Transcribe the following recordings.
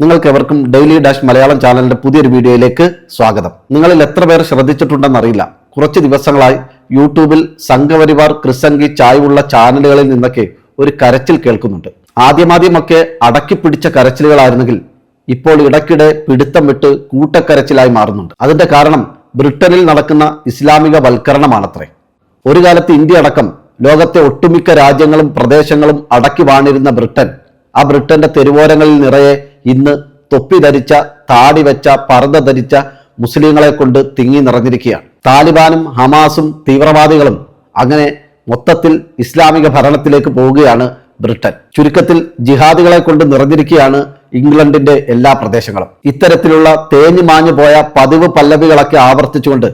നിങ്ങൾക്ക് എവർക്കും daily dash Malayalam ചാനലിന്റെ പുതിയൊരു വീഡിയോയിലേക്ക് സ്വാഗതം. നിങ്ങളിൽ എത്ര പേർ ശ്രദ്ധിച്ചിട്ടുണ്ടെന്നറിയില്ല കുറച്ച് ദിവസങ്ങളായി യൂട്യൂബിൽ സംഘപരിവാർ ക്രിസംഗി ചായവുള്ള ചാനലുകളിൽ നിന്നൊക്കെ ഒരു കരച്ചിൽ കേൾക്കുന്നുണ്ട്. ആദ്യമാദ്യമൊക്കെ അടക്കി പിടിച്ച കരച്ചിലുകളായിരുന്നെങ്കിൽ ഇപ്പോൾ ഇടയ്ക്കിടെ പിടുത്തം വിട്ട് കൂട്ടക്കരച്ചിലായി മാറുന്നുണ്ട്. അതിന്റെ കാരണം ബ്രിട്ടനിൽ നടക്കുന്ന ഇസ്ലാമിക വൽക്കരണമാണത്രേ ഒരു കാലത്ത് ഇന്ത്യ അടക്കം ലോകത്തെ ഒട്ടുമിക്ക രാജ്യങ്ങളും പ്രദേശങ്ങളും അടക്കി വാണിരുന്ന ബ്രിട്ടൻ ആ ബ്രിട്ടന്റെ തെരുവോരങ്ങളിൽ നിറയെ ഇന്ന് തൊപ്പി ധരിച്ച താടി വെച്ച പർദ്ദ ധരിച്ച മുസ്ലിങ്ങളെ കൊണ്ട് തിങ്ങി നിറഞ്ഞിരിക്കുകയാണ്. താലിബാനും ഹമാസും തീവ്രവാദികളും അങ്ങനെ മൊത്തത്തിൽ ഇസ്ലാമിക ഭരണത്തിലേക്ക് പോവുകയാണ് ബ്രിട്ടൻ. ചുരുക്കത്തിൽ ജിഹാദികളെ കൊണ്ട് നിറഞ്ഞിരിക്കുകയാണ് ഇംഗ്ലണ്ടിന്റെ എല്ലാ പ്രദേശങ്ങളും. ഇത്തരത്തിലുള്ള തേഞ്ഞു മാഞ്ഞു പോയ പതിവ് പല്ലവികളൊക്കെ ആവർത്തിച്ചുകൊണ്ട്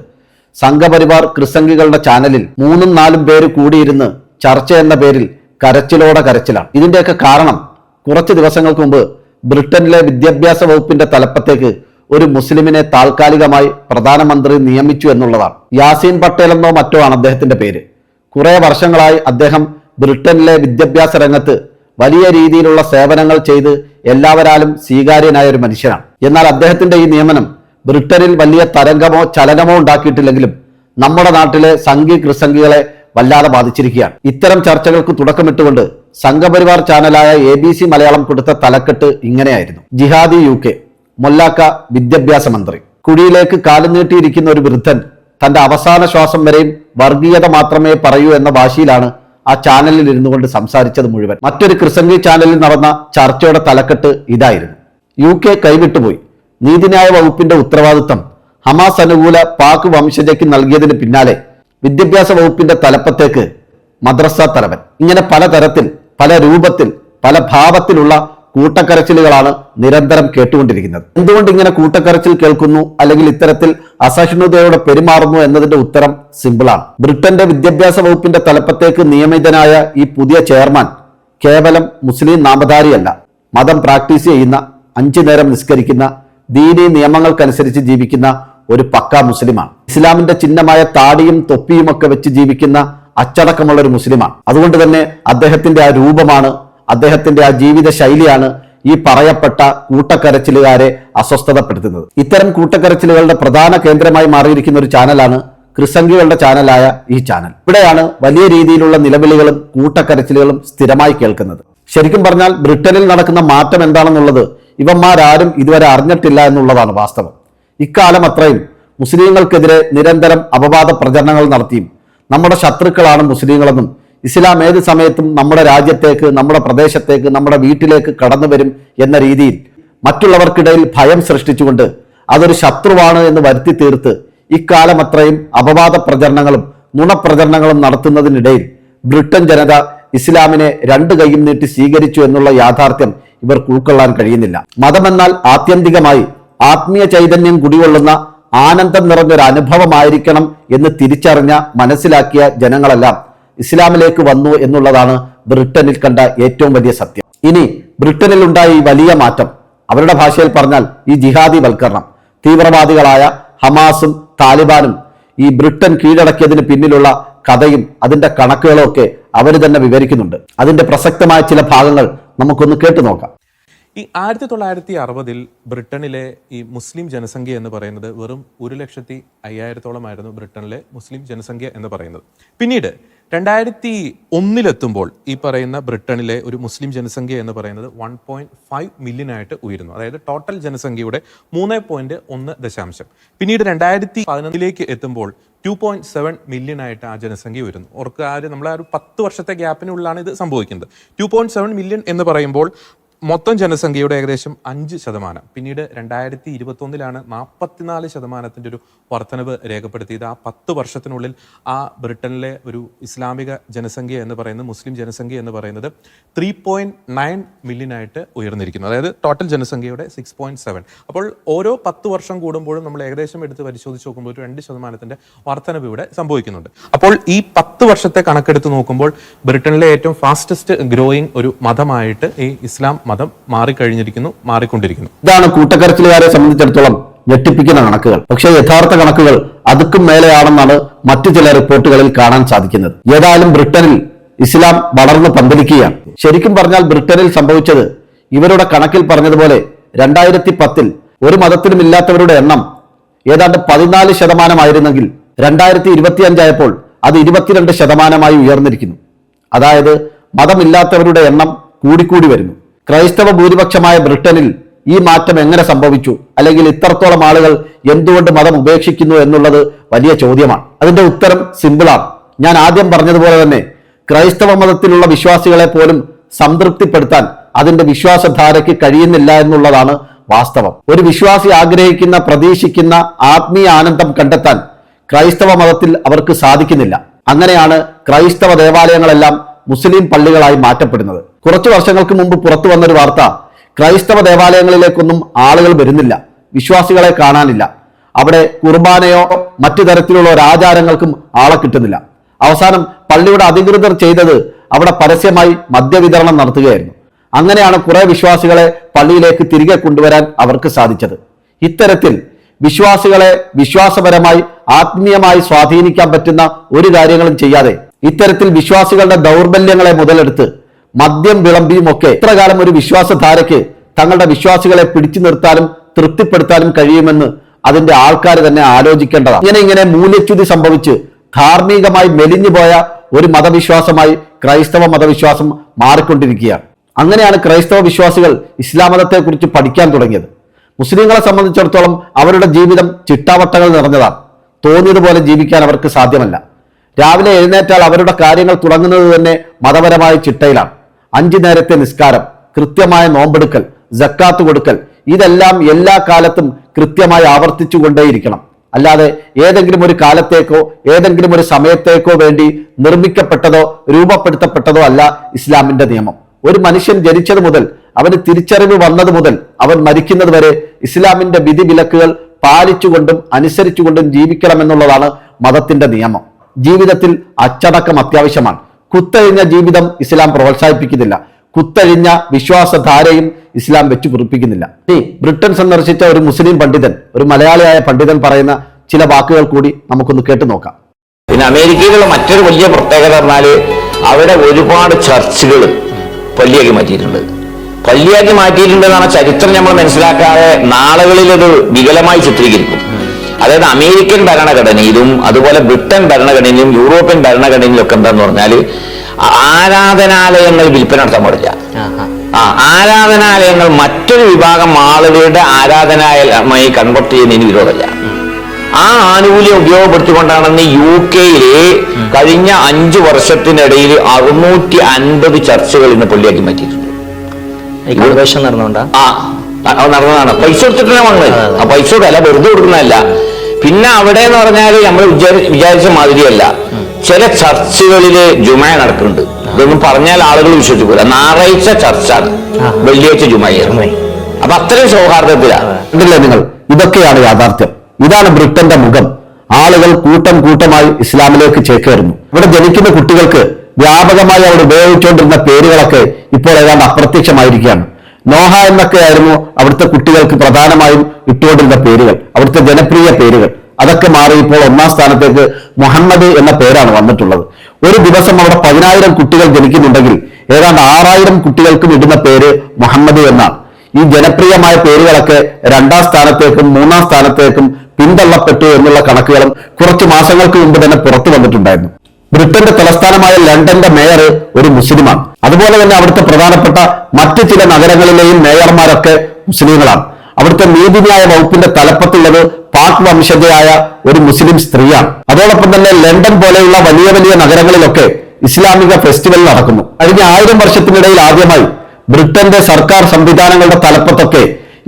സംഘപരിവാർ ക്രിസംഗികളുടെ ചാനലിൽ മൂന്നും നാലും പേര് കൂടിയിരുന്ന് ചർച്ച എന്ന പേരിൽ കരച്ചിലോടെ കരച്ചിലാണ്. ഇതിന്റെയൊക്കെ കാരണം കുറച്ച് ദിവസങ്ങൾക്ക് മുമ്പ് ബ്രിട്ടനിലെ വിദ്യാഭ്യാസ വകുപ്പിന്റെ തലപ്പത്തേക്ക് ഒരു മുസ്ലിമിനെ താൽക്കാലികമായി പ്രധാനമന്ത്രി നിയമിച്ചു എന്നുള്ളതാണ്. യാസീൻ പട്ടേൽ എന്നോ മറ്റോ ആണ് അദ്ദേഹത്തിന്റെ പേര്. കുറെ വർഷങ്ങളായി അദ്ദേഹം ബ്രിട്ടനിലെ വിദ്യാഭ്യാസ രംഗത്ത് വലിയ രീതിയിലുള്ള സേവനങ്ങൾ ചെയ്ത് എല്ലാവരാലും സ്വീകാര്യനായ ഒരു മനുഷ്യനാണ്. എന്നാൽ അദ്ദേഹത്തിന്റെ ഈ നിയമനം ബ്രിട്ടനിൽ വലിയ തരംഗമോ ചലനമോ ഉണ്ടാക്കിയിട്ടില്ലെങ്കിലും നമ്മുടെ നാട്ടിലെ സംഘി കൃസംഘികളെ വല്ലാതെ ബാധിച്ചിരിക്കുകയാണ്. ഇത്തരം ചർച്ചകൾക്ക് തുടക്കമിട്ടുകൊണ്ട് സംഘപരിവാർ ചാനലായ എ ബി സി മലയാളം കൊടുത്ത തലക്കെട്ട് ഇങ്ങനെയായിരുന്നു. ജിഹാദി യു കെ മൊല്ലാക്ക വിദ്യാഭ്യാസ മന്ത്രി. കുഴിയിലേക്ക് കാലു നീട്ടിയിരിക്കുന്ന ഒരു വൃദ്ധൻ തന്റെ അവസാന ശ്വാസം വരെയും വർഗീയത മാത്രമേ പറയൂ എന്ന വാശിയിലാണ് ആ ചാനലിൽ ഇരുന്നു കൊണ്ട് സംസാരിച്ചത് മുഴുവൻ. മറ്റൊരു ക്രിസംഗി ചാനലിൽ നടന്ന ചർച്ചയുടെ തലക്കെട്ട് ഇതായിരുന്നു. യു കെ കൈവിട്ടുപോയി നീതിന്യായ വകുപ്പിന്റെ ഉത്തരവാദിത്തം ഹമാസ് അനുകൂല പാക് വംശജയ്ക്ക് നൽകിയതിന് പിന്നാലെ വിദ്യാഭ്യാസ വകുപ്പിന്റെ തലപ്പത്തേക്ക് മദ്രസ തലവൻ. ഇങ്ങനെ പലതരത്തിൽ പല രൂപത്തിൽ പല ഭാവത്തിലുള്ള കൂട്ടക്കരച്ചിലുകളാണ് നിരന്തരം കേട്ടുകൊണ്ടിരിക്കുന്നത്. എന്തുകൊണ്ട് ഇങ്ങനെ കൂട്ടക്കരച്ചിൽ കേൾക്കുന്നു അല്ലെങ്കിൽ ഇത്തരത്തിൽ അസഹിഷ്ണുതയോടെ പെരുമാറുന്നു എന്നതിന്റെ ഉത്തരം സിമ്പിളാണ്. ബ്രിട്ടന്റെ വിദ്യാഭ്യാസ വകുപ്പിന്റെ തലപ്പത്തേക്ക് നിയമിതനായ ഈ പുതിയ ചെയർമാൻ കേവലം മുസ്ലിം നാമധാരിയല്ല. മതം പ്രാക്ടീസ് ചെയ്യുന്ന അഞ്ചു നേരം നിസ്കരിക്കുന്ന ദീനി നിയമങ്ങൾക്കനുസരിച്ച് ജീവിക്കുന്ന ഒരു പക്ക മുസ്ലിമാണ്. ഇസ്ലാമിന്റെ ചിഹ്നമായ താടിയും തൊപ്പിയും ഒക്കെ വെച്ച് ജീവിക്കുന്ന അച്ചടക്കമുള്ള ഒരു മുസ്ലിമാണ്. അതുകൊണ്ട് തന്നെ അദ്ദേഹത്തിന്റെ ആ രൂപമാണ് അദ്ദേഹത്തിന്റെ ആ ജീവിത ശൈലിയാണ് ഈ പറയപ്പെട്ട കൂട്ടക്കരച്ചിലുകാരെ അസ്വസ്ഥതപ്പെടുത്തുന്നത്. ഇത്തരം കൂട്ടക്കരച്ചിലുകളുടെ പ്രധാന കേന്ദ്രമായി മാറിയിരിക്കുന്ന ഒരു ചാനലാണ് ക്രിസംഗികളുടെ ചാനലായ ഈ ചാനൽ. ഇവിടെയാണ് വലിയ രീതിയിലുള്ള നിലവിളികളും കൂട്ടക്കരച്ചിലുകളും സ്ഥിരമായി കേൾക്കുന്നത്. ശരിക്കും പറഞ്ഞാൽ ബ്രിട്ടനിൽ നടക്കുന്ന മാറ്റം എന്താണെന്നുള്ളത് ഇവന്മാരാരും ഇതുവരെ അറിഞ്ഞിട്ടില്ല എന്നുള്ളതാണ് വാസ്തവം. ഇക്കാലം അത്രയും മുസ്ലിങ്ങൾക്കെതിരെ നിരന്തരം അപവാദ പ്രചരണങ്ങൾ നടത്തിയും നമ്മുടെ ശത്രുക്കളാണ് മുസ്ലിങ്ങളെന്നും ഇസ്ലാം ഏത് സമയത്തും നമ്മുടെ രാജ്യത്തേക്ക് നമ്മുടെ പ്രദേശത്തേക്ക് നമ്മുടെ വീട്ടിലേക്ക് കടന്നു വരും എന്ന രീതിയിൽ മറ്റുള്ളവർക്കിടയിൽ ഭയം സൃഷ്ടിച്ചുകൊണ്ട് അതൊരു ശത്രുവാണ് എന്ന് വരുത്തി തീർത്ത് ഇക്കാലം അത്രയും അപവാദ പ്രചരണങ്ങളും നുണപ്രചരണങ്ങളും നടത്തുന്നതിനിടയിൽ ബ്രിട്ടൻ ജനത ഇസ്ലാമിനെ രണ്ട് കൈയും നീട്ടി സ്വീകരിച്ചു എന്നുള്ള യാഥാർത്ഥ്യം ഇവർക്ക് ഉൾക്കൊള്ളാൻ കഴിയുന്നില്ല. മതമെന്നാൽ ആത്യന്തികമായി ആത്മീയ ചൈതന്യം കുടികൊള്ളുന്ന ആനന്ദം നിറഞ്ഞൊരു അനുഭവമായിരിക്കണം എന്ന് തിരിച്ചറിഞ്ഞ മനസ്സിലാക്കിയ ജനങ്ങളെല്ലാം ഇസ്ലാമിലേക്ക് വന്നു എന്നുള്ളതാണ് ബ്രിട്ടനിൽ കണ്ട ഏറ്റവും വലിയ സത്യം. ഇനി ബ്രിട്ടനിൽ ഉണ്ടായ ഈ വലിയ മാറ്റം അവരുടെ ഭാഷയിൽ പറഞ്ഞാൽ ഈ ജിഹാദി വൽക്കരണം തീവ്രവാദികളായ ഹമാസും താലിബാനും ഈ ബ്രിട്ടൻ കീഴടക്കിയതിന് പിന്നിലുള്ള കഥയും അതിന്റെ കണക്കുകളും ഒക്കെ അവർ തന്നെ വിവരിക്കുന്നുണ്ട്. അതിന്റെ പ്രസക്തമായ ചില ഭാഗങ്ങൾ നമുക്കൊന്ന് കേട്ടു നോക്കാം. ഈ ആയിരത്തി തൊള്ളായിരത്തി അറുപതിൽ ബ്രിട്ടനിലെ ഈ മുസ്ലിം ജനസംഖ്യ എന്ന് പറയുന്നത് വെറും ഒരു ലക്ഷത്തി അയ്യായിരത്തോളമായിരുന്നു ബ്രിട്ടനിലെ മുസ്ലിം ജനസംഖ്യ എന്ന് പറയുന്നത്. പിന്നീട് രണ്ടായിരത്തി ഒന്നിലെത്തുമ്പോൾ ഈ പറയുന്ന ബ്രിട്ടനിലെ ഒരു മുസ്ലിം ജനസംഖ്യ എന്ന് പറയുന്നത് വൺ പോയിന്റ് ഫൈവ് മില്യൺ ആയിട്ട് ഉയരുന്നു. അതായത് ടോട്ടൽ ജനസംഖ്യയുടെ മൂന്ന് പോയിന്റ് ഒന്ന് ദശാംശം. പിന്നീട് രണ്ടായിരത്തി പതിനൊന്നിലേക്ക് എത്തുമ്പോൾ ടു പോയിന്റ് സെവൻ മില്യൺ ആയിട്ട് ആ ജനസംഖ്യ വരുന്നു ഓർക്ക് ആ ഒരു നമ്മളെ ഒരു പത്ത് വർഷത്തെ ഗ്യാപ്പിനുള്ളിലാണ് ഇത് സംഭവിക്കുന്നത്. ടു പോയിന്റ് സെവൻ മില്യൺ എന്ന് പറയുമ്പോൾ മൊത്തം ജനസംഖ്യയുടെ ഏകദേശം അഞ്ച് ശതമാനം. പിന്നീട് രണ്ടായിരത്തി ഇരുപത്തൊന്നിലാണ് നാൽപ്പത്തിനാല് ശതമാനത്തിന്റെ ഒരു വർധനവ് രേഖപ്പെടുത്തിയത്. ആ പത്ത് വർഷത്തിനുള്ളിൽ ആ ബ്രിട്ടനിലെ ഒരു ഇസ്ലാമിക ജനസംഖ്യ എന്ന് പറയുന്നത് മുസ്ലിം ജനസംഖ്യ എന്ന് പറയുന്നത് ത്രീ പോയിന്റ് നയൻ മില്യനായിട്ട് ഉയർന്നിരിക്കുന്നു. അതായത് ടോട്ടൽ ജനസംഖ്യയുടെ സിക്സ് പോയിന്റ് സെവൻ അപ്പോൾ ഓരോ പത്ത് വർഷം കൂടുമ്പോഴും നമ്മൾ ഏകദേശം എടുത്ത് പരിശോധിച്ച് നോക്കുമ്പോൾ ഒരു രണ്ട് ശതമാനത്തിന്റെ വർധനവ് ഇവിടെ സംഭവിക്കുന്നുണ്ട്. അപ്പോൾ ഈ പത്ത് വർഷത്തെ കണക്കെടുത്ത് നോക്കുമ്പോൾ ബ്രിട്ടനിലെ ഏറ്റവും ഫാസ്റ്റസ്റ്റ് ഗ്രോയിങ് ഒരു മതമായിട്ട് ഈ ഇസ്ലാം മതം മാറിക്കഴിഞ്ഞിരിക്കുന്നു മാറിക്കൊണ്ടിരിക്കുന്നു. ഇതാണ് കൂട്ടക്കരച്ചിലുകാരെ സംബന്ധിച്ചിടത്തോളം ഞെട്ടിപ്പിക്കുന്ന കണക്കുകൾ. പക്ഷേ യഥാർത്ഥ കണക്കുകൾ അതുക്കും മേലെയാണെന്നാണ് മറ്റു ചില റിപ്പോർട്ടുകളിൽ കാണാൻ സാധിക്കുന്നത്. ഏതായാലും ബ്രിട്ടനിൽ ഇസ്ലാം വളർന്നു പന്തലിക്കുകയാണ്. ശരിക്കും പറഞ്ഞാൽ ബ്രിട്ടനിൽ സംഭവിച്ചത് ഇവരുടെ കണക്കിൽ പറഞ്ഞതുപോലെ രണ്ടായിരത്തി പത്തിൽ ഒരു മതത്തിലും ഇല്ലാത്തവരുടെ എണ്ണം ഏതാണ്ട് പതിനാല് ശതമാനമായിരുന്നെങ്കിൽ രണ്ടായിരത്തി ഇരുപത്തിയഞ്ചായപ്പോൾ അത് ഇരുപത്തിരണ്ട് ശതമാനമായി ഉയർന്നിരിക്കുന്നു. അതായത് മതമില്ലാത്തവരുടെ എണ്ണം കൂടിക്കൂടി വരുന്നു. ക്രൈസ്തവ ഭൂരിപക്ഷമായ ബ്രിട്ടനിൽ ഈ മാറ്റം എങ്ങനെ സംഭവിച്ചു? അല്ലെങ്കിൽ ഇത്രത്തോളം ആളുകൾ എന്തുകൊണ്ട് മതം ഉപേക്ഷിക്കുന്നു എന്നുള്ളത് വലിയ ചോദ്യമാണ്. അതിന്റെ ഉത്തരം സിമ്പിളാണ്. ഞാൻ ആദ്യം പറഞ്ഞതുപോലെ തന്നെ ക്രൈസ്തവ മതത്തിലുള്ള വിശ്വാസികളെ പോലും സംതൃപ്തിപ്പെടുത്താൻ അതിന്റെ വിശ്വാസധാരയ്ക്ക് കഴിയുന്നില്ല എന്നുള്ളതാണ് വാസ്തവം. ഒരു വിശ്വാസി ആഗ്രഹിക്കുന്ന പ്രതീക്ഷിക്കുന്ന ആത്മീയ ആനന്ദം കണ്ടെത്താൻ ക്രൈസ്തവ മതത്തിൽ അവർക്ക് സാധിക്കുന്നില്ല. അങ്ങനെയാണ് ക്രൈസ്തവ ദേവാലയങ്ങളെല്ലാം മുസ്ലിം പള്ളികളായി മാറ്റപ്പെടുന്നത്. കുറച്ചു വർഷങ്ങൾക്ക് മുമ്പ് പുറത്തു വന്നൊരു വാർത്ത ക്രൈസ്തവ ദേവാലയങ്ങളിലേക്കൊന്നും ആളുകൾ വരുന്നില്ല വിശ്വാസികളെ കാണാനില്ല. അവിടെ കുർബാനയോ മറ്റു തരത്തിലുള്ള ഒരാചാരങ്ങൾക്കും ആളെ കിട്ടുന്നില്ല. അവസാനം പള്ളിയുടെ അധികൃതർ ചെയ്തത് അവിടെ പരസ്യമായി മദ്യവിതരണം നടത്തുകയായിരുന്നു. അങ്ങനെയാണ് കുറെ വിശ്വാസികളെ പള്ളിയിലേക്ക് തിരികെ കൊണ്ടുവരാൻ അവർക്ക് സാധിച്ചത്. ഇത്തരത്തിൽ വിശ്വാസികളെ വിശ്വാസപരമായി ആത്മീയമായി സ്വാധീനിക്കാൻ പറ്റുന്ന ഒരു കാര്യങ്ങളും ചെയ്യാതെ ഇത്തരത്തിൽ വിശ്വാസികളുടെ ദൗർബല്യങ്ങളെ മുതലെടുത്ത് മദ്യം വിളമ്പിയും ഒക്കെ ഇത്രകാലം ഒരു വിശ്വാസധാരയ്ക്ക് തങ്ങളുടെ വിശ്വാസികളെ പിടിച്ചു നിർത്താനും തൃപ്തിപ്പെടുത്താനും കഴിയുമെന്ന് അതിന്റെ ആൾക്കാർ തന്നെ ആലോചിക്കേണ്ടതാണ്. ഇങ്ങനെ ഇങ്ങനെ മൂല്യച്യുതി സംഭവിച്ച് ധാർമ്മികമായി മെലിഞ്ഞുപോയ ഒരു മതവിശ്വാസമായി ക്രൈസ്തവ മതവിശ്വാസം മാറിക്കൊണ്ടിരിക്കുകയാണ്. അങ്ങനെയാണ് ക്രൈസ്തവ വിശ്വാസികൾ ഇസ്ലാം മതത്തെക്കുറിച്ച് പഠിക്കാൻ തുടങ്ങിയത്. മുസ്ലിങ്ങളെ സംബന്ധിച്ചിടത്തോളം അവരുടെ ജീവിതം ചിട്ടാവട്ടങ്ങൾ നിറഞ്ഞതാണ്. തോന്നിയതുപോലെ ജീവിക്കാൻ അവർക്ക് സാധ്യമല്ല. രാവിലെ എഴുന്നേറ്റാൽ അവരുടെ കാര്യങ്ങൾ തുടങ്ങുന്നത് തന്നെ മതപരമായ ചിട്ടയിലാണ്. അഞ്ചു നേരത്തെ നിസ്കാരം കൃത്യമായ നോമ്പെടുക്കൽ ജക്കാത്ത് കൊടുക്കൽ ഇതെല്ലാം എല്ലാ കാലത്തും കൃത്യമായി ആവർത്തിച്ചു കൊണ്ടേയിരിക്കണം. അല്ലാതെ ഏതെങ്കിലും ഒരു കാലത്തേക്കോ ഏതെങ്കിലും ഒരു സമയത്തേക്കോ വേണ്ടി നിർമ്മിക്കപ്പെട്ടതോ രൂപപ്പെടുത്തപ്പെട്ടതോ അല്ല ഇസ്ലാമിന്റെ നിയമം. ഒരു മനുഷ്യൻ ജനിച്ചത് മുതൽ അവന് തിരിച്ചറിവ് വന്നത് മുതൽ അവൻ മരിക്കുന്നത് വരെ ഇസ്ലാമിന്റെ വിധി വിലക്കുകൾ പാലിച്ചുകൊണ്ടും അനുസരിച്ചുകൊണ്ടും ജീവിക്കണമെന്നുള്ളതാണ് മതത്തിന്റെ നിയമം. ജീവിതത്തിൽ അച്ചടക്കം അത്യാവശ്യമാണ്. കുത്തഴിഞ്ഞ ജീവിതം ഇസ്ലാം പ്രോത്സാഹിപ്പിക്കുന്നില്ല. കുത്തഴിഞ്ഞ വിശ്വാസധാരയും ഇസ്ലാം വെച്ചു കുറിപ്പിക്കുന്നില്ല. ഇനി ബ്രിട്ടൻ സന്ദർശിച്ച ഒരു മുസ്ലിം പണ്ഡിതൻ ഒരു മലയാളിയായ പണ്ഡിതൻ പറയുന്ന ചില വാക്കുകൾ കൂടി നമുക്കൊന്ന് കേട്ടു നോക്കാം. പിന്നെ അമേരിക്കയിലുള്ള മറ്റൊരു വലിയ പ്രത്യേകത പറഞ്ഞാൽ അവിടെ ഒരുപാട് ചർച്ചുകൾ പള്ളിയാക്കി മാറ്റിയിട്ടുണ്ട്. പള്ളിയാക്കി മാറ്റിയിട്ടുണ്ടെന്നാണ് ചരിത്രം നമ്മൾ മനസ്സിലാക്കാതെ നാളുകളിൽ അത് വികലമായി ചിത്രീകരിക്കും. അതായത് അമേരിക്കൻ ഭരണഘടനയിലും അതുപോലെ ബ്രിട്ടൻ ഭരണഘടനയിലും യൂറോപ്യൻ ഭരണഘടനയിലും ഒക്കെ എന്താന്ന് പറഞ്ഞാൽ ആരാധനാലയങ്ങൾ വിൽപ്പന നടത്താൻ പാടില്ല. ആ ആരാധനാലയങ്ങൾ മറ്റൊരു വിഭാഗം ആളുകളുടെ ആരാധനാലയമായി കൺവെർട്ട് ചെയ്യുന്നതിന് വിരോധമല്ല. ആ ആനുകൂല്യം ഉപയോഗപ്പെടുത്തിക്കൊണ്ടാണെന്ന് യു കെയിലെ കഴിഞ്ഞ അഞ്ചു വർഷത്തിനിടയിൽ അറുന്നൂറ്റി അൻപത് ചർച്ചകൾ ഇന്ന് പള്ളിയാക്കി മാറ്റിയിട്ടുണ്ട്. നടന്നുകൊണ്ടാ ആ നടന്നതാണ്. പൈസ കൊടുത്തിട്ടാണ് വന്നത്. ആ പൈസ കൊടുക്കല്ല വെറുതെ കൊടുക്കുന്നതല്ല. പിന്നെ അവിടെ എന്ന് പറഞ്ഞാൽ നമ്മൾ വിചാരിച്ച മാതിരിയല്ല. ചില ചർച്ചുകളിൽ ജുമ നടക്കുന്നുണ്ട്. ഇതൊന്നും പറഞ്ഞാൽ ആളുകൾ വിശ്വസിക്കൂല ഞായറാഴ്ച ചർച്ചാണ്. വെള്ളിയാഴ്ച ജുമയാണ് അപ്പൊ അത്രയും സൗഹാർദ്ദത്തിലാണ് നിങ്ങൾ? ഇതൊക്കെയാണ് യാഥാർത്ഥ്യം. ഇതാണ് ബ്രിട്ടന്റെ മുഖം. ആളുകൾ കൂട്ടം കൂട്ടമായി ഇസ്ലാമിലേക്ക് ചേക്കേറുന്നു. ഇവിടെ ജനിക്കുന്ന കുട്ടികൾക്ക് വ്യാപകമായി അവർ ഉപയോഗിച്ചുകൊണ്ടിരുന്ന പേരുകളൊക്കെ ഇപ്പോൾ ഏതാണ്ട് അപ്രത്യക്ഷമായിരിക്കുകയാണ്. നോഹ എന്നൊക്കെയായിരുന്നു അവിടുത്തെ കുട്ടികൾക്ക് പ്രധാനമായും ഇട്ടുകൊണ്ടിരുന്ന പേരുകൾ അവിടുത്തെ ജനപ്രിയ പേരുകൾ. അതൊക്കെ മാറി ഇപ്പോൾ ഒന്നാം സ്ഥാനത്തേക്ക് മുഹമ്മദ് എന്ന പേരാണ് വന്നിട്ടുള്ളത്. ഒരു ദിവസം അവിടെ പതിനായിരം കുട്ടികൾ ജനിക്കുന്നുണ്ടെങ്കിൽ ഏതാണ്ട് ആറായിരം കുട്ടികൾക്കും ഇടുന്ന പേര് മുഹമ്മദ് എന്നാണ്. ഈ ജനപ്രിയമായ പേരുകളൊക്കെ രണ്ടാം സ്ഥാനത്തേക്കും മൂന്നാം സ്ഥാനത്തേക്കും പിന്തള്ളപ്പെട്ടു എന്നുള്ള കണക്കുകളും കുറച്ച് മാസങ്ങൾക്ക് മുമ്പ് തന്നെ പുറത്തു വന്നിട്ടുണ്ടായിരുന്നു. ബ്രിട്ടന്റെ തലസ്ഥാനമായ ലണ്ടന്റെ മേയർ ഒരു മുസ്ലിമാണ്. അതുപോലെ തന്നെ അവിടുത്തെ പ്രധാനപ്പെട്ട മറ്റ് ചില നഗരങ്ങളിലെയും മേയർമാരൊക്കെ മുസ്ലിങ്ങളാണ്. അവിടുത്തെ നീതിന്യായ വകുപ്പിന്റെ തലപ്പത്തുള്ളത് പാക് വംശജയായ ഒരു മുസ്ലിം സ്ത്രീയാണ്. അതോടൊപ്പം തന്നെ ലണ്ടൻ പോലെയുള്ള വലിയ വലിയ നഗരങ്ങളിലൊക്കെ ഇസ്ലാമിക ഫെസ്റ്റിവൽ നടക്കുന്നു. കഴിഞ്ഞ ആയിരം വർഷത്തിനിടയിൽ ആദ്യമായി ബ്രിട്ടന്റെ സർക്കാർ സംവിധാനങ്ങളുടെ തലപ്പത്തൊക്കെ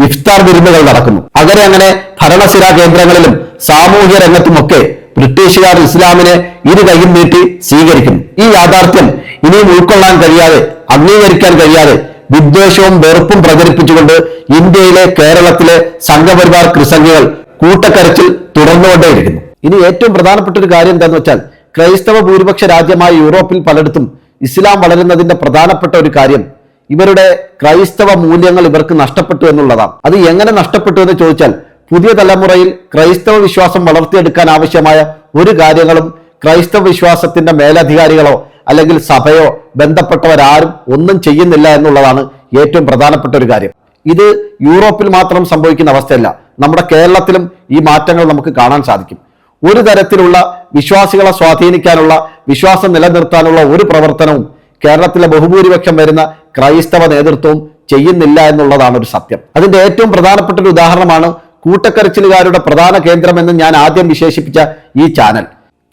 ഇഫ്താർ വിരുന്നുകൾ നടക്കുന്നു. അങ്ങനെ അങ്ങനെ ഭരണസിരാ കേന്ദ്രങ്ങളിലും സാമൂഹ്യ രംഗത്തുമൊക്കെ ബ്രിട്ടീഷുകാർ ഇസ്ലാമിനെ ഇരു കൈയും നീട്ടി സ്വീകരിക്കും. ഈ യാഥാർത്ഥ്യം ഇനിയും ഉൾക്കൊള്ളാൻ കഴിയാതെ അംഗീകരിക്കാൻ കഴിയാതെ വിദ്വേഷവും വെറുപ്പും പ്രചരിപ്പിച്ചുകൊണ്ട് ഇന്ത്യയിലെ കേരളത്തിലെ സംഘപരിവാർ ക്രിസംഖ്യകൾ കൂട്ടക്കരച്ചിൽ തുടർന്നുകൊണ്ടേയിരിക്കുന്നു. ഇനി ഏറ്റവും പ്രധാനപ്പെട്ട ഒരു കാര്യം എന്താണെന്ന് വെച്ചാൽ ക്രൈസ്തവ ഭൂരിപക്ഷ രാജ്യമായ യൂറോപ്പിൽ പലയിടത്തും ഇസ്ലാം വളരുന്നതിന്റെ പ്രധാനപ്പെട്ട ഒരു കാര്യം ഇവരുടെ ക്രൈസ്തവ മൂല്യങ്ങൾ ഇവർക്ക് നഷ്ടപ്പെട്ടു എന്നുള്ളതാണ്. അത് എങ്ങനെ നഷ്ടപ്പെട്ടു എന്ന് ചോദിച്ചാൽ പുതിയ തലമുറയിൽ ക്രൈസ്തവ വിശ്വാസം വളർത്തിയെടുക്കാൻ ആവശ്യമായ ഒരു കാര്യങ്ങളും ക്രൈസ്തവ വിശ്വാസത്തിന്റെ മേലധികാരികളോ അല്ലെങ്കിൽ സഭയോ ബന്ധപ്പെട്ടവരാരും ഒന്നും ചെയ്യുന്നില്ല എന്നുള്ളതാണ് ഏറ്റവും പ്രധാനപ്പെട്ട ഒരു കാര്യം. ഇത് യൂറോപ്പിൽ മാത്രം സംഭവിക്കുന്ന അവസ്ഥയല്ല. നമ്മുടെ കേരളത്തിലും ഈ മാറ്റങ്ങൾ നമുക്ക് കാണാൻ സാധിക്കും. ഒരു തരത്തിലുള്ള വിശ്വാസികളെ സ്വാധീനിക്കാനുള്ള വിശ്വാസം നിലനിർത്താനുള്ള ഒരു പ്രവർത്തനവും കേരളത്തിലെ ബഹുഭൂരിപക്ഷം വരുന്ന ക്രൈസ്തവ നേതൃത്വവും ചെയ്യുന്നില്ല എന്നുള്ളതാണ് ഒരു സത്യം. അതിന്റെ ഏറ്റവും പ്രധാനപ്പെട്ട ഒരു ഉദാഹരണമാണ് കൂട്ടക്കരച്ചിലുകാരുടെ പ്രധാന കേന്ദ്രമെന്ന് ഞാൻ ആദ്യം വിശേഷിപ്പിച്ച ഈ ചാനൽ.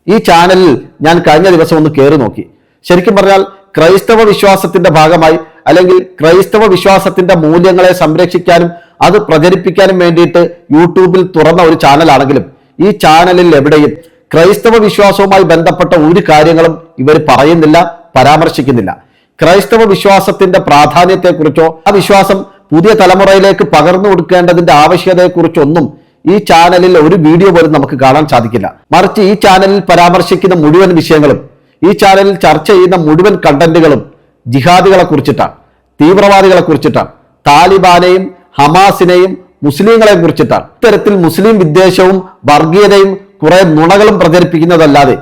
ഈ ചാനലിൽ ഞാൻ കഴിഞ്ഞ ദിവസം ഒന്ന് കയറി നോക്കി. ശരിക്കും പറഞ്ഞാൽ ക്രൈസ്തവ വിശ്വാസത്തിന്റെ ഭാഗമായി അല്ലെങ്കിൽ ക്രൈസ്തവ വിശ്വാസത്തിന്റെ മൂല്യങ്ങളെ സംരക്ഷിക്കാനും അത് പ്രചരിപ്പിക്കാനും വേണ്ടിയിട്ട് യൂട്യൂബിൽ തുറന്ന ഒരു ചാനലാണെങ്കിലും ഈ ചാനലിൽ എവിടെയും ക്രൈസ്തവ വിശ്വാസവുമായി ബന്ധപ്പെട്ട ഒരു കാര്യങ്ങളും ഇവർ പറയുന്നില്ല പരാമർശിക്കുന്നില്ല. ക്രൈസ്തവ വിശ്വാസത്തിന്റെ പ്രാധാന്യത്തെക്കുറിച്ചോ ആ വിശ്വാസം പുതിയ തലമുറയിലേക്ക് പകർന്നു കൊടുക്കേണ്ടതിന്റെ ആവശ്യകതയെക്കുറിച്ചൊന്നും ഈ ചാനലിൽ ഒരു വീഡിയോ പോലും നമുക്ക് കാണാൻ സാധിക്കില്ല. മറിച്ച് ഈ ചാനലിൽ പരാമർശിക്കുന്ന മുഴുവൻ വിഷയങ്ങളും ഈ ചാനലിൽ ചർച്ച ചെയ്യുന്ന മുഴുവൻ കണ്ടന്റുകളും ജിഹാദികളെ കുറിച്ചിട്ടാണ് തീവ്രവാദികളെ കുറിച്ചിട്ടാണ് താലിബാനെയും ഹമാസിനെയും മുസ്ലിങ്ങളെ കുറിച്ചിട്ടാണ്. ഇത്തരത്തിൽ മുസ്ലിം വിദ്വേഷവും വർഗീയതയും കുറെ നുണകളും പ്രചരിപ്പിക്കുന്നതല്ലാതെ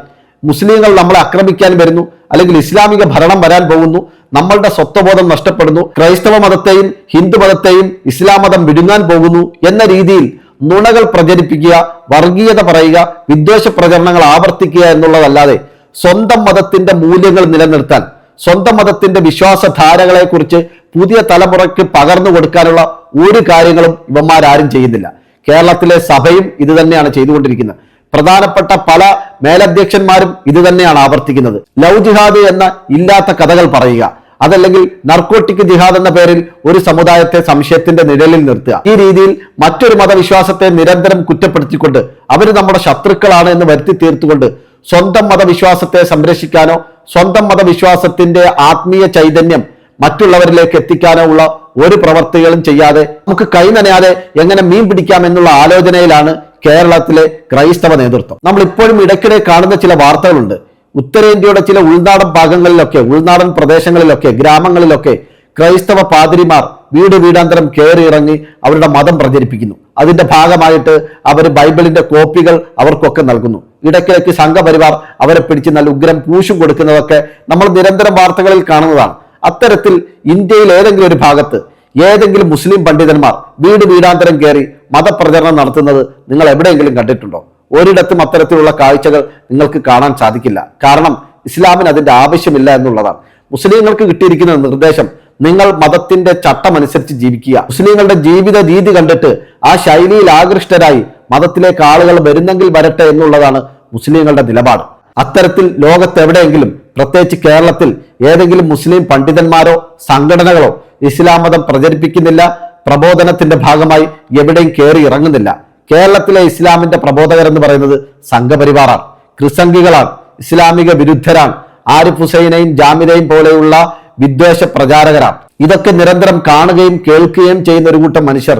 മുസ്ലിങ്ങൾ നമ്മളെ ആക്രമിക്കാൻ വരുന്നു അല്ലെങ്കിൽ ഇസ്ലാമിക ഭരണം വരാൻ പോകുന്നു നമ്മളുടെ സ്വത്വബോധം നഷ്ടപ്പെടുന്നു. ക്രൈസ്തവ മതത്തെയും ഹിന്ദു മതത്തെയും ഇസ്ലാം മതം വിടുങ്ങാൻ പോകുന്നു എന്ന രീതിയിൽ നുണകൾ പ്രചരിപ്പിക്കുക വർഗീയത പറയുക വിദ്വേഷ പ്രചരണങ്ങൾ ആവർത്തിക്കുക എന്നുള്ളതല്ലാതെ സ്വന്തം മതത്തിന്റെ മൂല്യങ്ങൾ നിലനിർത്താൻ സ്വന്തം മതത്തിന്റെ വിശ്വാസധാരകളെ കുറിച്ച് പുതിയ തലമുറയ്ക്ക് പകർന്നു കൊടുക്കാനുള്ള ഒരു കാര്യങ്ങളും ഇവന്മാരാരും ചെയ്യുന്നില്ല. കേരളത്തിലെ സഭയും ഇത് തന്നെയാണ് ചെയ്തുകൊണ്ടിരിക്കുന്നത്. പ്രധാനപ്പെട്ട പല മേലധ്യക്ഷന്മാരും ഇത് തന്നെയാണ് ആവർത്തിക്കുന്നത്. ലവ് ജിഹാദ് എന്ന ഇല്ലാത്ത കഥകൾ പറയുക അതല്ലെങ്കിൽ നർക്കോട്ടിക് ജിഹാദ് എന്ന പേരിൽ ഒരു സമുദായത്തെ സംശയത്തിന്റെ നിഴലിൽ നിർത്തുക. ഈ രീതിയിൽ മറ്റൊരു മതവിശ്വാസത്തെ നിരന്തരം കുറ്റപ്പെടുത്തിക്കൊണ്ട് അവർ നമ്മുടെ ശത്രുക്കളാണ് എന്ന് വരുത്തി തീർത്തുകൊണ്ട് സ്വന്തം മതവിശ്വാസത്തെ സംരക്ഷിക്കാനോ സ്വന്തം മതവിശ്വാസത്തിന്റെ ആത്മീയ ചൈതന്യം മറ്റുള്ളവരിലേക്ക് എത്തിക്കാനോ ഉള്ള ഒരു പ്രവർത്തികളും ചെയ്യാതെ നമുക്ക് കൈ നനയാതെ എങ്ങനെ മീൻ പിടിക്കാം എന്നുള്ള ആലോചനയിലാണ് കേരളത്തിലെ ക്രൈസ്തവ നേതൃത്വം. നമ്മൾ ഇപ്പോഴും ഇടയ്ക്കിടെ കാണുന്ന ചില വാർത്തകളുണ്ട്. ഉത്തരേന്ത്യയുടെ ചില ഉൾനാടൻ ഭാഗങ്ങളിലൊക്കെ ഉൾനാടൻ പ്രദേശങ്ങളിലൊക്കെ ഗ്രാമങ്ങളിലൊക്കെ ക്രൈസ്തവ പാതിരിമാർ വീട് വീടാന്തരം കയറി ഇറങ്ങി അവരുടെ മതം പ്രചരിപ്പിക്കുന്നു. അതിന്റെ ഭാഗമായിട്ട് അവർ ബൈബിളിന്റെ കോപ്പികൾ അവർക്കൊക്കെ നൽകുന്നു. ഇടയ്ക്കിടയ്ക്ക് സംഘപരിവാർ അവരെ പിടിച്ച് നല്ല ഉഗ്രം പൂശും കൊടുക്കുന്നതൊക്കെ നമ്മൾ നിരന്തരം വാർത്തകളിൽ കാണുന്നതാണ്. അത്തരത്തിൽ ഇന്ത്യയിൽ ഏതെങ്കിലും ഒരു ഭാഗത്ത് ഏതെങ്കിലും മുസ്ലിം പണ്ഡിതന്മാർ വീട് വീടാന്തരം കയറി മതപ്രചരണം നടത്തുന്നത് നിങ്ങൾ എവിടെയെങ്കിലും കണ്ടിട്ടുണ്ടോ? ഒരിടത്തും അത്തരത്തിലുള്ള കാഴ്ചകൾ നിങ്ങൾക്ക് കാണാൻ സാധിക്കില്ല. കാരണം ഇസ്ലാമിന് അതിന്റെ ആവശ്യമില്ല എന്നുള്ളതാണ്. മുസ്ലിങ്ങൾക്ക് കിട്ടിയിരിക്കുന്ന നിർദ്ദേശം നിങ്ങൾ മതത്തിന്റെ ചട്ടമനുസരിച്ച് ജീവിക്കുക. മുസ്ലിങ്ങളുടെ ജീവിത രീതി കണ്ടിട്ട് ആ ശൈലിയിൽ ആകൃഷ്ടരായി മതത്തിലേക്ക് ആളുകൾ വരുന്നെങ്കിൽ വരട്ടെ എന്നുള്ളതാണ് മുസ്ലിങ്ങളുടെ നിലപാട്. അത്തരത്തിൽ ലോകത്തെവിടെയെങ്കിലും പ്രത്യേകിച്ച് കേരളത്തിൽ ഏതെങ്കിലും മുസ്ലിം പണ്ഡിതന്മാരോ സംഘടനകളോ ഇസ്ലാം മതം പ്രചരിപ്പിക്കുന്നില്ല പ്രബോധനത്തിന്റെ ഭാഗമായി എവിടെയും കയറി ഇറങ്ങുന്നില്ല. കേരളത്തിലെ ഇസ്ലാമിന്റെ പ്രബോധകർ എന്ന് പറയുന്നത് സംഘപരിവാറാണ് ക്രിസംഗികളാണ് ഇസ്ലാമിക വിരുദ്ധരാണ് ആരിഫ് ഹുസൈനെയും ജാമിദയും പോലെയുള്ള വിദ്വേഷ പ്രചാരകരാണ്. ഇതൊക്കെ നിരന്തരം കാണുകയും കേൾക്കുകയും ചെയ്യുന്ന ഒരു കൂട്ടം മനുഷ്യർ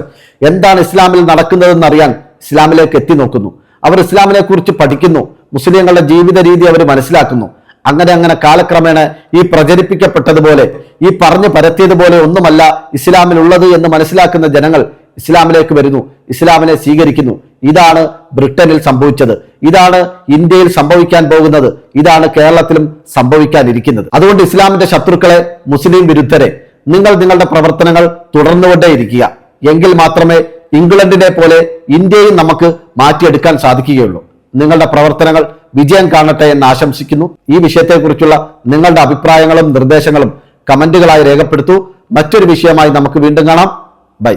എന്താണ് ഇസ്ലാമിൽ നടക്കുന്നതെന്ന് അറിയാൻ ഇസ്ലാമിലേക്ക് എത്തി നോക്കുന്നു. അവർ ഇസ്ലാമിനെ കുറിച്ച് പഠിക്കുന്നു മുസ്ലിങ്ങളുടെ ജീവിത രീതി അവർ മനസ്സിലാക്കുന്നു. അങ്ങനെ അങ്ങനെ കാലക്രമേണ ഈ പ്രചരിപ്പിക്കപ്പെട്ടതുപോലെ ഈ പറഞ്ഞു പരത്തിയതുപോലെ ഒന്നുമല്ല ഇസ്ലാമിലുള്ളത് എന്ന് മനസ്സിലാക്കുന്ന ജനങ്ങൾ ഇസ്ലാമിലേക്ക് വരുന്നു ഇസ്ലാമിനെ സ്വീകരിക്കുന്നു. ഇതാണ് ബ്രിട്ടനിൽ സംഭവിച്ചത്. ഇതാണ് ഇന്ത്യയിൽ സംഭവിക്കാൻ പോകുന്നത്. ഇതാണ് കേരളത്തിലും സംഭവിക്കാനിരിക്കുന്നത്. അതുകൊണ്ട് ഇസ്ലാമിന്റെ ശത്രുക്കളെ മുസ്ലിം വിരുദ്ധരെ നിങ്ങൾ നിങ്ങളുടെ പ്രവർത്തനങ്ങൾ തുടർന്നുകൊണ്ടേയിരിക്കുക. എങ്കിൽ മാത്രമേ ഇംഗ്ലണ്ടിനെ പോലെ ഇന്ത്യയും നമുക്ക് മാറ്റിയെടുക്കാൻ സാധിക്കുകയുള്ളൂ. നിങ്ങളുടെ പ്രവർത്തനങ്ങൾ വിജയം കാണട്ടെ എന്ന് ആശംസിക്കുന്നു. ഈ വിഷയത്തെക്കുറിച്ചുള്ള നിങ്ങളുടെ അഭിപ്രായങ്ങളും നിർദ്ദേശങ്ങളും കമന്റുകളായി രേഖപ്പെടുത്തൂ. മറ്റൊരു വിഷയമായി നമുക്ക് വീണ്ടും കാണാം. ബൈ.